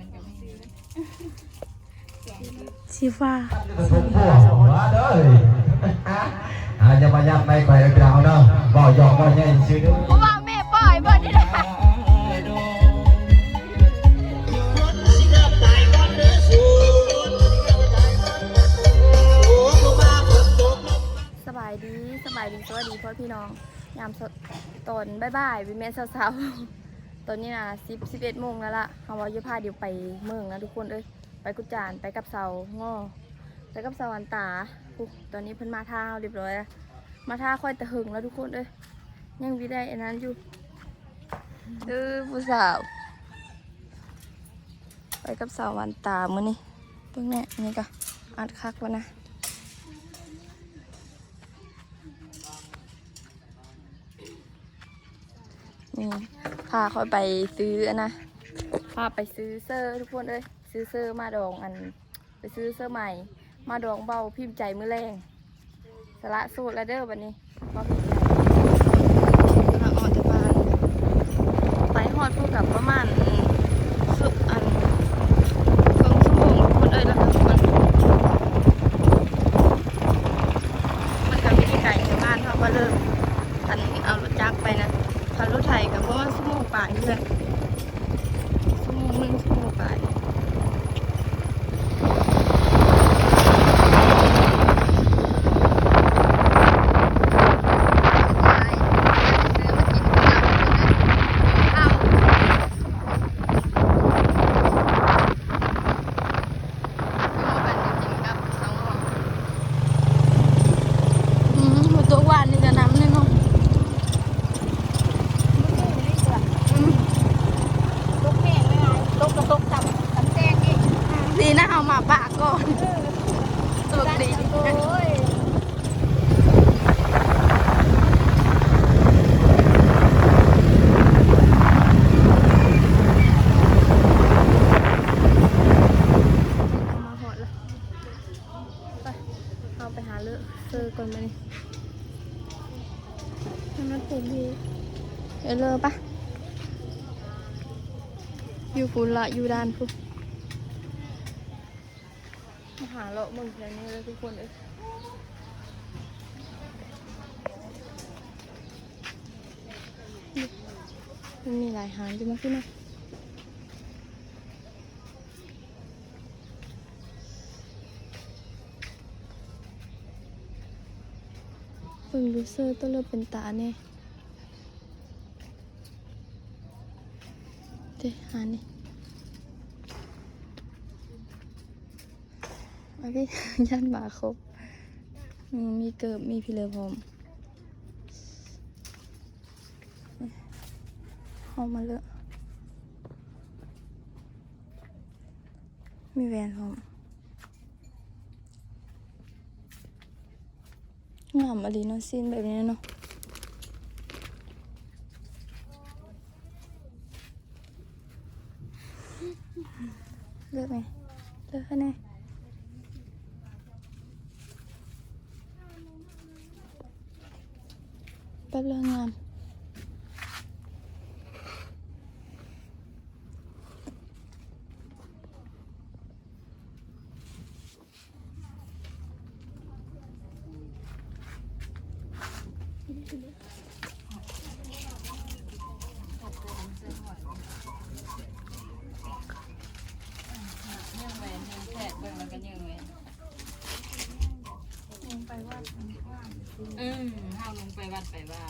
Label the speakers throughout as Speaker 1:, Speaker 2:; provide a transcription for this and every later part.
Speaker 1: มันก็ไม่มี
Speaker 2: สีฟ้า
Speaker 3: ผมพ่อว่าเด้ออาจะมายับไม่ไปกล่าวเนาะบ่ยอกบ่ใหญ่ชื่อ
Speaker 2: ว่าแม่ปล่อยบ่นี่แหละสบายดีสบายดีสวัสดีพ่อพี่น้องยามสดตนบ่ายๆวิเมนเช้าๆ ตอนนี้นะสิบสิบเอ็ดโมงแล้วล่ะเฮาว่าจะพาเดี๋ยวไปเมืองนะทุกคนเอ้ยไปกุจานไปกับเสาง้อไปกับเสาอันตาปุ๊ตอนนี้เพิ่นมาท่าเฮาเรียบร้อยแล้วมาท่าค่อยตะหึงแล้วทุกคนเอ้ยยังวิได้อันนั้นอยู่เออผู้สาว ไปกับเสาอันตามื้อนี้เพิ่งแน่นี่ก็อัดคักวะนะนี่าเขาไปซื้อนะพาไปซื้อเสื้อทุกคนเอ้ยซื้อเสื้อมาดองอัน ไปซื้อเสื้อใหม่ มาดองเบาพิมพ์ใจมือแรงสละสูตรแล้วเด้อวันนี้มาพิมพ์ใจทางออกจากบ้านไปฮอดพวกกับประมาณสุดอันสองชั่วโมงทุกคนเอ้ยแล้วก็มันมันก็ไม่ได้ไกลจากบ้านเขาก็เริ่ม คันเอารถจักรไปนะคันรถไถกับว่าสมองป่ายเพื่อนสมองมึงสมองป่ายอืมหัวตัวหวานนี่จะน้ำแน่นอน
Speaker 4: ตกแม่งไม่ไงตกกระตกต่ำต่ำแจ้งอีก
Speaker 2: ดีนะเอามาปากก่อนสวัสดี
Speaker 4: โอ้ย
Speaker 2: มาหอดแล้วไปเอาไปหาเลอะเซอร์ก่อนมานี่ทำนั้นผมดีเออเลอะปะ อยู่ฝุ่นละอยู่ด้านฝุ่นมาหาเลาะเมึงแถวนี้เลยทุกคนเอ้ยมันมีหลายหางอยู่มาขึ้นมาเบิ่งดูเซอร์ต้องเริ่มเป็นตาแน่เดี๋ยวหานี่เอา พี่ยันหมาครบมีเกิบมีพิเลอพรมเอามาเลยมีแวนพรมงามอะไรเนาะซีนแบบนี้เนาะเลือกไหมเลือกคะแนน ป๊บเลือกงามไปว่า
Speaker 1: อืมเฮาลง ไปวัดไปว่า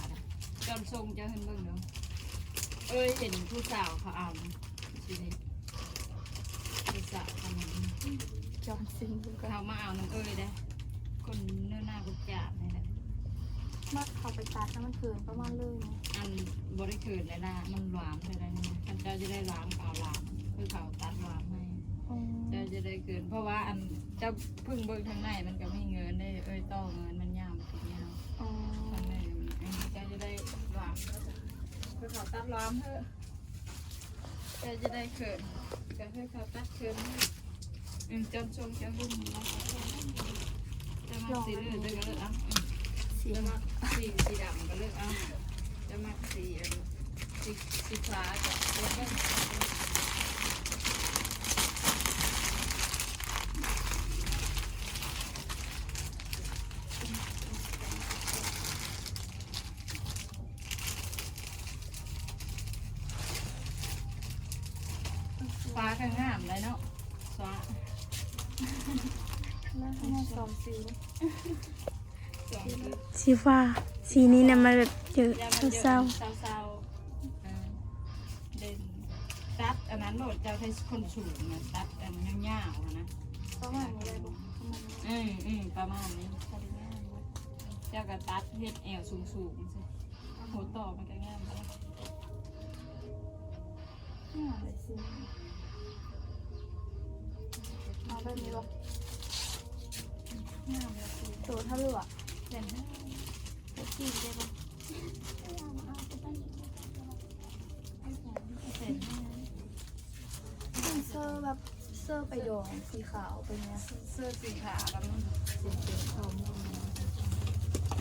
Speaker 1: จอนทรงจะเห็นเบิ่งเนาะเอ้ยเห็นผู้สาวเขาเอาชีวิตผู้สาวคนนี้
Speaker 2: จอนซิงดูกัน
Speaker 1: เขามาเอาน้ำเอ้ยได้ คนเนื้อหน้ากุจาบนี่แหละ
Speaker 2: มากเขาไปตัดแล้วมันเกินประมาณเลยนะ
Speaker 1: อันบริเกิดเลยนะมันหวานเลยนะท่านเจ้าจะได้ล้างเอาล้างคือเขาตัดหวานให้
Speaker 2: อ๋อ
Speaker 1: เจ้าจะได้เกิน เพราะว่าอันเจ้าเพึ่งเบิ่งทางในมันก็ไม่เงินได้ เอ้ยต่อเงิน คือเขาตัดล้อมเถอะเจ้าจะได้เขินจะให้เขาตัดเขินให้อืมจำชงจะหุ่นนะจะมาสีเหลืองก็เลือกเอาอืม
Speaker 2: สี
Speaker 1: จะมาสีสีดำก็เลือกเอาจะมาสีสีสีฟ้าจะเลือก ฟ้าข้างงามเลยเนาะฟ้า
Speaker 5: แล้วข้างในสองสี
Speaker 1: สองคือ
Speaker 2: สีฟ้า สีนี้นะมันแบบเยอะ
Speaker 1: ยามันเยอะ
Speaker 2: เศร้า
Speaker 1: เศร้าๆเออเด่นตัดอันนั้นโหลดจะให้คนสูงนะตัดอันยาวๆอะนะ
Speaker 5: ประมาณนี้เลยบ่ประมาณนี้
Speaker 1: อืมอืมประมาณนี้
Speaker 5: พอดีงามเลย
Speaker 1: เจ้าก็ตัดเฮ็ดแอวสูงสูงๆสิหัวต่อมันก็งามเลย
Speaker 5: งามเลยสิ เอาแบบนี้บ่
Speaker 1: งามเลยสิ
Speaker 5: ตัวเท่าไหร่วะ
Speaker 1: เด่นนะ
Speaker 5: เล็กกี่ได้บ่
Speaker 1: เด่นนะ
Speaker 5: เสื้อแบบเสื้อไปดองสีขาวเป็นเนี้ย
Speaker 1: เสื้อสีขาวแล้วมันสีเขียวทองม่วง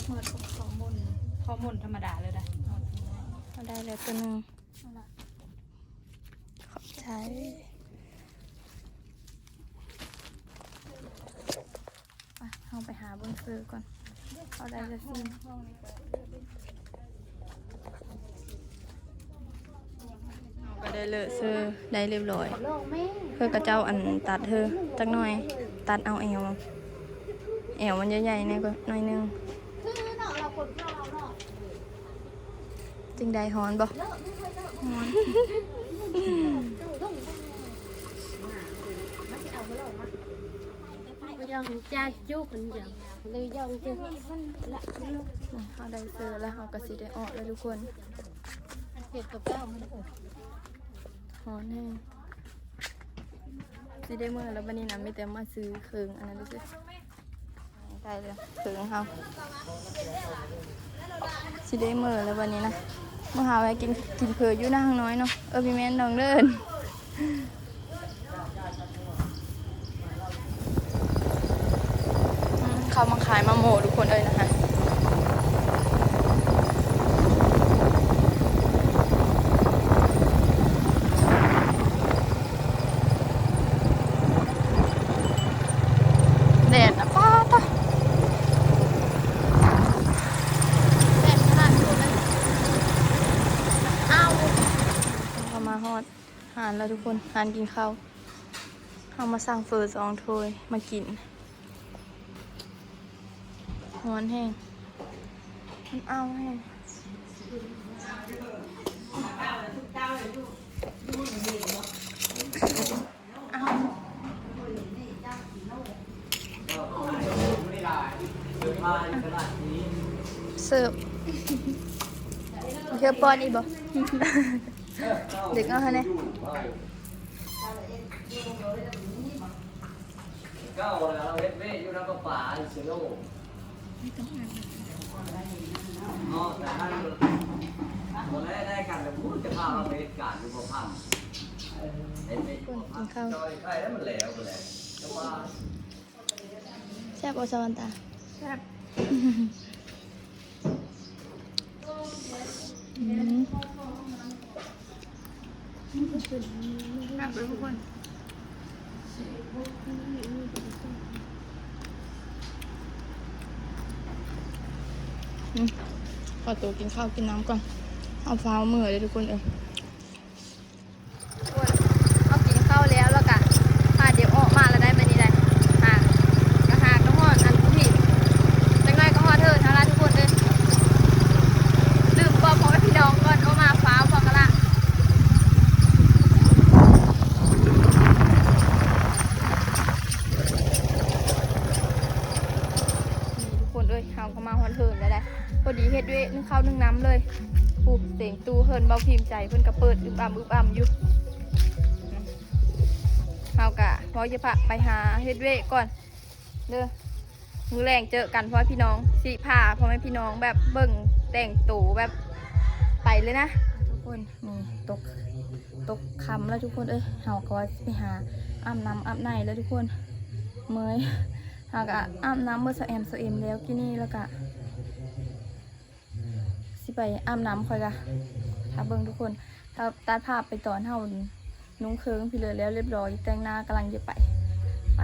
Speaker 5: เหมือนของของบน
Speaker 1: ข้อมูลธรรมดาเลยนะ
Speaker 2: เอาได้แล้วตัวหนึ่ง
Speaker 5: นั่นแหละ
Speaker 2: ขอบใจ
Speaker 5: ไป เอาไปหาเบนซื้อก่อนเอาได้จะซิม
Speaker 2: ก็ได้เลอะเสื้อได้เรียบร้อย
Speaker 5: โลกแม่ง
Speaker 2: เพื่อกระเจ้าอันตัดเธอจักหน่อย ตัดเอาแอวแอวมันใหญ่ๆหน่อยก็หน่อยหนึง
Speaker 5: คือเนาะเราคนเราเนาะ
Speaker 2: จึงได้ฮอนบ่
Speaker 4: ยังจ้าจุกมัน ยังเลยยังจะละ
Speaker 5: เอาได้ซื้อแล้วเอากระสีได้ออกแล้วทุกคน
Speaker 4: เก็บกับเจ้ามัน
Speaker 5: หอนแห้งสิได้เมื่อแล้ววันนี้นะไม่แต่มาซื้อเครื่องอันนั้นดูสิ
Speaker 2: ได้เลยถึงเขาสิได้มือแล้ววันนี้นะมาหาไว้กินกินเผืออยู่หน้างน้อยเนาะเออพี่แม่นน้องเดินอืม เขามาขายมาโมทุกคนเอ้ยนะคะแดดนะป้าป้า
Speaker 5: แม่นาดนี้เลยเอา
Speaker 2: เรามาฮอดหานแล้วทุกคนหานกินข้าวเอามาสั่งเฟอร์สองถ้วยมากิน ร้อนแห้งมันเอาแห้งเสิร์ฟเชื่อป้อนอีกบ่เด็กเอาฮะเนี่ย
Speaker 6: ก็เราเฮ็ดเว้ยอยู่น้ำประปาเชโล อ๋อแต่ถ้าคนแรกได้กันแต่พูดจะพาเราไปเหตุการณ์อยู่ประพันธ์เห็นไหมจอยใครแล้วมันแหลวไปแล้วจะว่า
Speaker 2: แซ่บโอซาวันตา
Speaker 5: แซ่บ
Speaker 2: อืม
Speaker 5: แซ่บเลยทุกคน
Speaker 2: อืม ขอตัวกินข้าวกินน้ำก่อน เอาฟ้าวมือเลยทุกคนเอ
Speaker 5: อ บาพิมพ์
Speaker 2: ใจเพิ่นก็เปิดอึบอ่ำอึบอ่ำอยู่เฮากะพอจะพาไปหาเฮ็ดเวก่อนเด้อมือแรงเจอกันพ่อพี่น้องสิพาพ่อแม่พี่น้องแบบเบิ่งแต่งตัวแบบไปเลยนะ ทุกคนนี่ตกตกคำแล้วทุกคนเอ้ยเฮาก็ไปหาอาบน้ำอาบในแล้วทุกคนเมยหากะอาบน้ำเมื่อสแอมสเอ็มแล้วกินนี่แล้วก็สิไปอาบน้ำคอยกะ ถ้าเบิ่งทุกคนถ้าตัดภาพไปตอนเฮานุ่งเคิงพี่เลยแล้วเรียบร้อยแต่งหน้ากำลังจะไปไป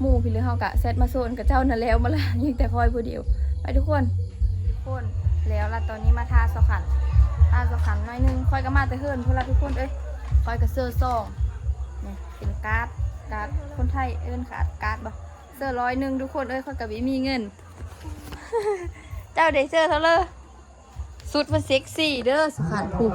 Speaker 2: หมู่พี่เลยเฮากะเซตมาโซนกับเจ้านั่นแล้วมาละยังแต่คอยผู้เดียว ไปทุกคนทุกคนแล้วละตอนนี้มาทาสขันทาสขันหน่อยหนึงคอยก็มาแต่เฮิรนพวกเราทุกคนเอ้ยคอยกับเสื้อซองเป็นการ์ดการ์ดคนไทยเอิ้นขาดการ์ดบ่เสื้อร้อยหนึ่งทุกคนเอ้ยเขากับมีเงิน เจ้าได้เสื้อเท่าเลย สุดมันเซ็กซี่เด้อสุขันผูก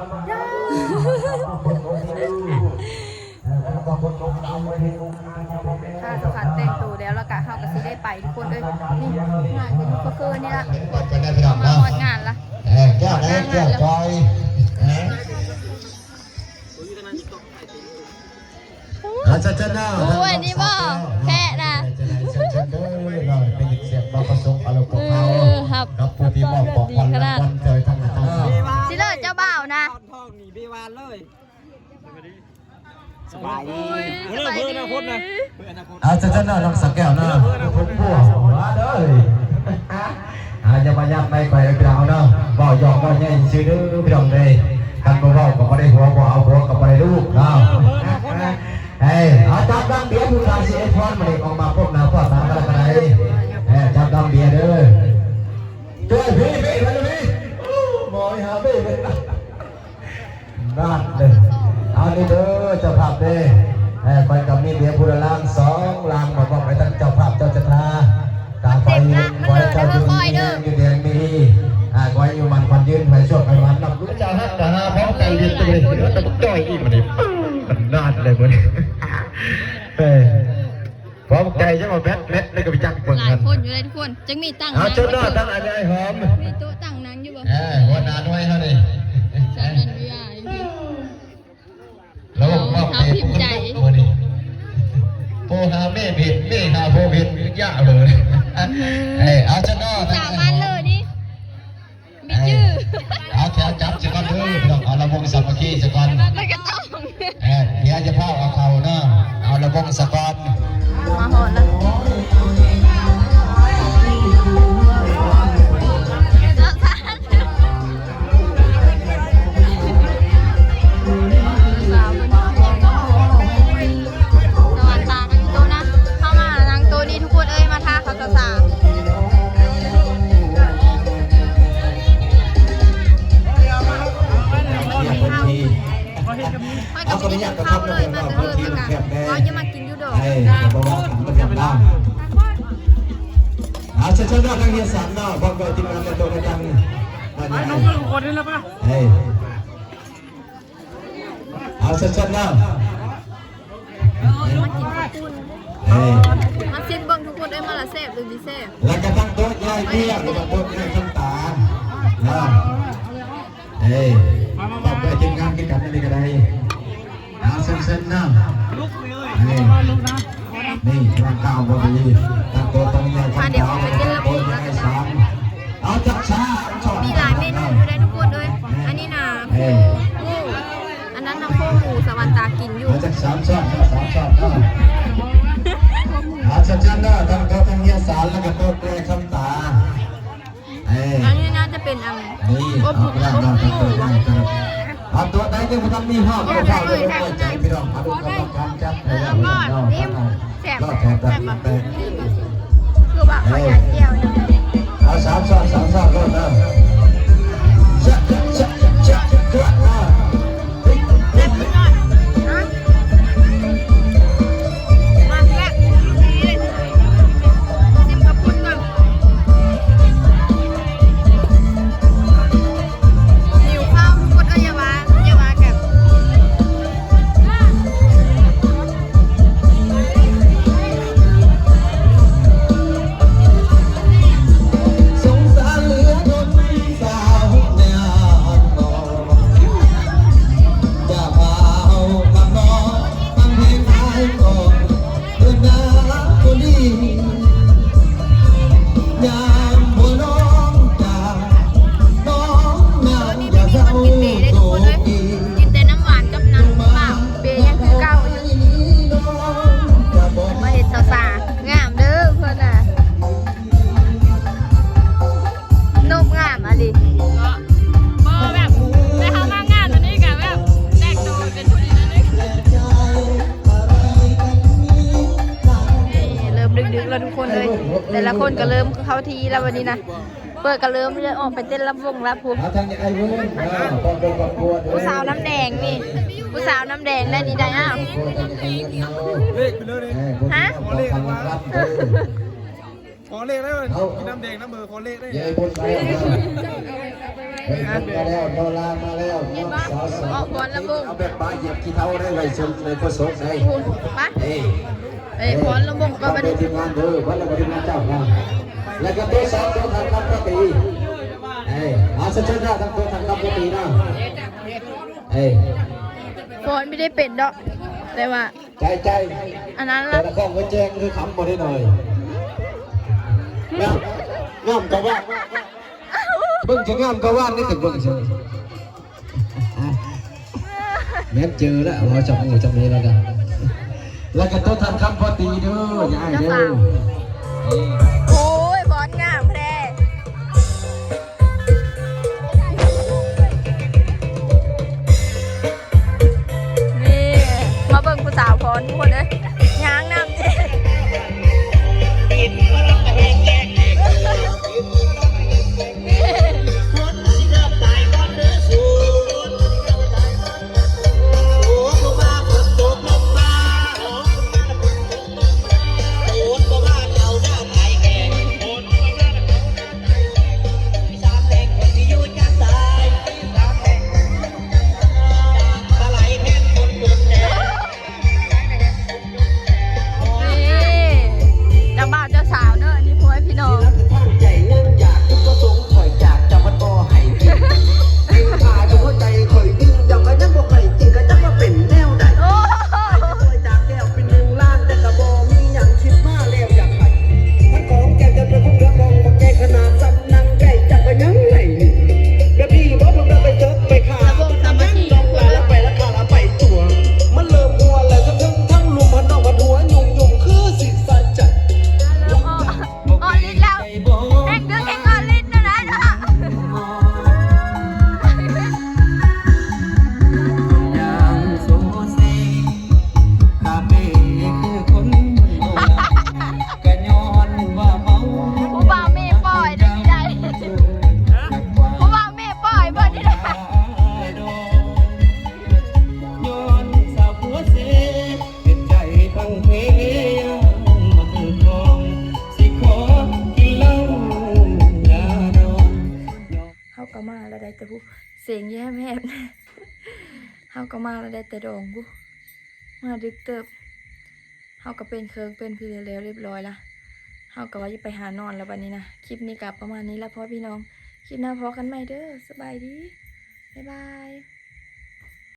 Speaker 2: ถ้าสุขันแต่งตัวแล้วแล้วก็เขาก็สิได้ไปทุกคนเอ้ยนี่งานกันก็คือนี่ละ
Speaker 7: จะได้พี่น้อง
Speaker 2: มา
Speaker 7: เนาะ
Speaker 2: หอดงานละ
Speaker 7: เออแก้วนะแก้วจอยนะอาจารย์เจ้า
Speaker 2: โอ้ยนี่บ่แพะนะ
Speaker 7: จะได้เชิญเชิญเด้อหน่อยเป็นเสียงเราประสบอารมณ์ของเขา
Speaker 2: เออครับ
Speaker 7: กับผู้ที่มอบ ส
Speaker 2: บา
Speaker 8: ย
Speaker 9: ดี
Speaker 8: เพื่อเพื่ออนาคตนะเพื่ออนาคต
Speaker 7: อาจารย์เจ้าน้องสักแก้วนะผมพูดมาเด้ออาจะมายับไปไปพี่น้องเนาะบ่ยอกบ่ใหญ่ชื่อเด้อพี่น้องเลยคันบ่เว้าก็บ่ได้หัวบ่เอาหัวก็บ่ได้ลูกเนาะเฮ้ยเอาจับดังเบียร์ผู้ชายเสียพรมาเด็กออกมาพบหน้าพ่อตา จังมีตั้งเอานาง
Speaker 2: เจ้า
Speaker 7: หน้าตั้งอะไรหอม
Speaker 2: มีโต๊ะตั้งนางอยู่บ่
Speaker 7: เอ้ยหัวหน้าด้วยเท่านี้
Speaker 2: สานันวิยาจริง
Speaker 7: แล้วก็มอบเด็กคนนี้โพหาแม่ผิดแม่หาโพผิดยากเลยเอ้ยเอาเจ้าหน้า
Speaker 2: ๆ
Speaker 7: ตั้ง
Speaker 2: สาว
Speaker 7: อะไร
Speaker 2: บ้านเลยนี่มีชื่อ
Speaker 7: เอาแถวจับจะก่อนเด้อพี่น้องเอาระวงสามัคคีจะก่อน
Speaker 2: แล้วก็ต้อง
Speaker 7: เอ้ยเดี๋ยวจะพาเอาเข่าเนาะเอาระวงสะก่อน
Speaker 2: มาหอนแล้ว คนได้
Speaker 7: มา
Speaker 8: ละ
Speaker 7: เซ
Speaker 2: ฟหรือดิเซฟ
Speaker 7: แล้วก็ตั้งโต๊ะยายเบี้ยแล้วก็โต๊ะยายข้างตาเนาะเฮ้ยบอกกับทีมงานกันนั่นเองก็ได้เอาเชิญเชิญเนะ
Speaker 8: ลุกเลยนี่
Speaker 7: ร่างกายบดีตั้งตัวตรงนี้ข้างตาโต๊ะยายสามเอาจับช้า
Speaker 2: มีหลายเมนูได้ทุกคนเลยอันนี้นะโคงูอันนั้นนะโคหมูสวรรค์ตากินอยู่
Speaker 7: มาจากสามชอบสามชอบก็อาชันชันเนาะทั้งโต๊ะทั้งเฮียสารแล้วก็โต๊ะแกล้คำตาเอ้ย
Speaker 2: อันนี้น่าจะเป็นอัน
Speaker 7: นี่
Speaker 2: อบ
Speaker 7: เอา
Speaker 2: อบ
Speaker 7: ร่าง
Speaker 2: ห
Speaker 7: กาย
Speaker 2: มู
Speaker 7: ตัวได้ครับเอาตัวไหนก็ไม่ต้องมีห้องก็เข้าเลยใจพี่น้องมาดูกรรมการจับให้แล้วพี่น้องก็แถบแบบไป
Speaker 2: คือว่าขอยาเจียวนะ
Speaker 7: เอาสามชอบสามชอบก็เน
Speaker 2: แล้
Speaker 7: วทุกคนเล
Speaker 2: ย
Speaker 9: แต่
Speaker 2: ละคนก็เริ่มเข้าทีแล้ววันนี้นะ
Speaker 9: บอ
Speaker 10: เปิดก็เริ่มเลยออกไปเต้นลำวงแล้วพู
Speaker 7: เอาทางนี้ไอ้เว้ยเออป้องกันป้องกัน
Speaker 10: ผู้สาวน้ำแดงนี่ผู้สาวน้ำแดงได้นี่ได้อ้าว
Speaker 11: เลขไปเลยดิ
Speaker 10: ฮะ
Speaker 7: ขอเลขมารับเออ
Speaker 11: ขอเลขได้เลยกินน้ำแดงน้ำเบอร์ขอเลขได้
Speaker 7: ยายบุญไปแล้วเฮ้ยบุญมาแล้วโดลามาแล้วน้องสาวสา
Speaker 10: อ
Speaker 7: ว
Speaker 10: อกบอลลำวง
Speaker 7: เอาแบบป้าเหยียบขี้เท้าได้ไว้ชมในกุศลได้
Speaker 10: พูไป
Speaker 7: เอ้ย
Speaker 10: เอ้ยบอลลำวงก็
Speaker 7: ก็
Speaker 10: ไป
Speaker 7: ไป
Speaker 10: ดิ
Speaker 7: ทีมงานเด้อวันละบริมาเจ้านะ แล้วก็ตัวสองตัวทางคำปกติเอ้ยอาสชันได้ทั้งตัวทางคำปกตินะเอ้ย
Speaker 10: บอลไม่ได้เป็นดอกแต่ว่า
Speaker 7: ใจใจ
Speaker 10: อันนั้น
Speaker 7: แต่
Speaker 10: ละ
Speaker 7: ละข้องก็แจ้งคือคำมาได้หน่อยงามงามก็ว่าเบิ่งจะงามก็ว่านี่ถึงเบิ่งใช่ไหมแม่นเจอแล้วเราจับงูจับนี้แล้วกันแล้วก็ตัวทางคำปกติเด้ออย่าให้เด้อ
Speaker 10: โอ้ยบอ สียงแย่
Speaker 7: แม่บเฮา
Speaker 2: ก็มาแล้วได้แต่ดองกูมาดึกเติบเฮาก็เป็นเคิงเป็นพี่แล้วเรียบร้อยละเฮาก็ว่าจะไปหานอนแล้ววันนี้นะคลิปนี้กับประมาณนี้ละพ่อพี่น้องคลิปหน้าพอกันใหม่เด้อสบายดีบ๊ายบาย